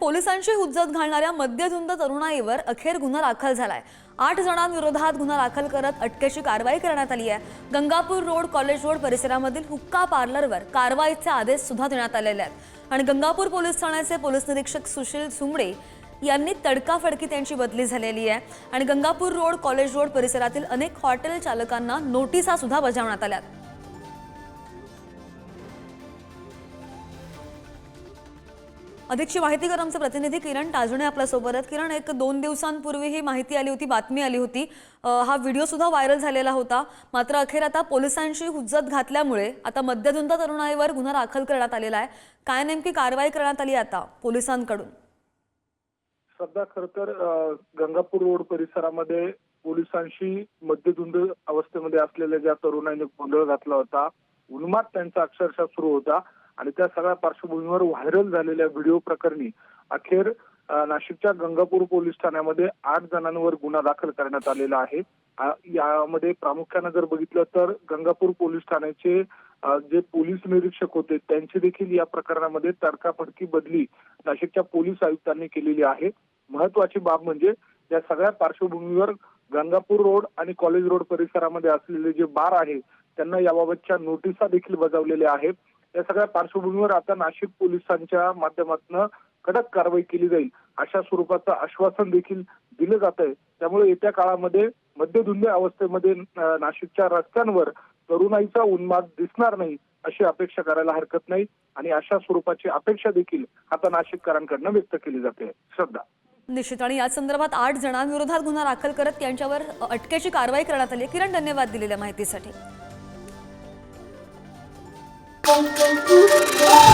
पोलिसांशी हुज्जत घालणाऱ्या मद्यधुंद तरुणाईवर अखेर गुन्हा दाखल झालाय. आठ जणांविरोधात गुन्हा दाखल करत अटकेची कारवाई करण्यात आली आहे. गंगापूर रोड कॉलेज रोड परिसरामधील हुक्का पार्लरवर कारवाईचे आदेश सुद्धा देण्यात आलेले आहेत. आणि गंगापूर पोलीस ठाण्याचे पोलीस निरीक्षक सुशील सुमडे यांनी तडकाफडकी त्यांची बदली झालेली आहे. आणि गंगापूर रोड कॉलेज रोड परिसरातील अनेक हॉटेल चालकांना नोटिसा सुद्धा बजावण्यात आल्यात. अधिकची माहिती कर आमचे प्रतिनिधी किरण टाजुणे आपल्यासोबत आहेत. किरण एक दोन दिवसांपूर्वी ही माहिती आली होती बातमी आली होती. हा व्हिडिओ सुद्धा व्हायरल झालेला होता. मात्र अखेर आता पोलिसांशी हुज्जत घातल्यामुळे आता मद्यधुंद तरुणाईवर गुन्हा दाखल करण्यात आलेला आहे. काय नेमकी कारवाई करण्यात आली आता पोलिसांकडून? सध्या खर तर गंगापूर रोड परिसरामध्ये पोलिसांशी मद्यधुंद अवस्थेमध्ये असलेल्या ज्या तरुणाईने गोंधळ घातला होता उन्माद त्यांचा अक्षरशः सुरू होता. आणि त्या सगळ्या पार्श्वभूमीवर व्हायरल झालेल्या व्हिडिओ प्रकरणी अखेर नाशिकच्या गंगापूर पोलीस ठाण्यामध्ये आठ जणांवर गुन्हा दाखल करण्यात आलेला आहे. यामध्ये प्रामुख्याने जर बघितलं तर गंगापूर पोलीस ठाण्याचे जे पोलीस निरीक्षक होते त्यांची देखील या प्रकरणामध्ये तडकाफडकी बदली नाशिकच्या पोलीस आयुक्तांनी केलेली आहे. महत्वाची बाब म्हणजे या सगळ्या पार्श्वभूमीवर गंगापूर रोड आणि कॉलेज रोड परिसरामध्ये असलेले जे बार आहे त्यांना याबाबतच्या नोटिसा देखील बजावलेल्या आहेत. या सगळ्या पार्श्वभूमीवर आता नाशिक पोलिसांच्या माध्यमातून कडक कारवाई केली जाईल अशा स्वरूपाचं आश्वासन देखील दिलं जात आहे त्यामुळे येत्या काळामध्ये मध्यधुंद अवस्थेमध्ये नाशिकच्या रस्त्यांवर तरुणाईचा उन्माद दिसणार नाही अशी अपेक्षा करायला हरकत नाही आणि अशा स्वरूपाची अपेक्षा देखील आता नाशिककरांकडनं व्यक्त केली जाते. श्रद्धा. निश्चित. आणि याच संदर्भात आठ जणांविरोधात गुन्हा दाखल करत त्यांच्यावर अटकेची कारवाई करण्यात आली किरण धन्यवाद दिलेल्या माहितीसाठी. Thank you.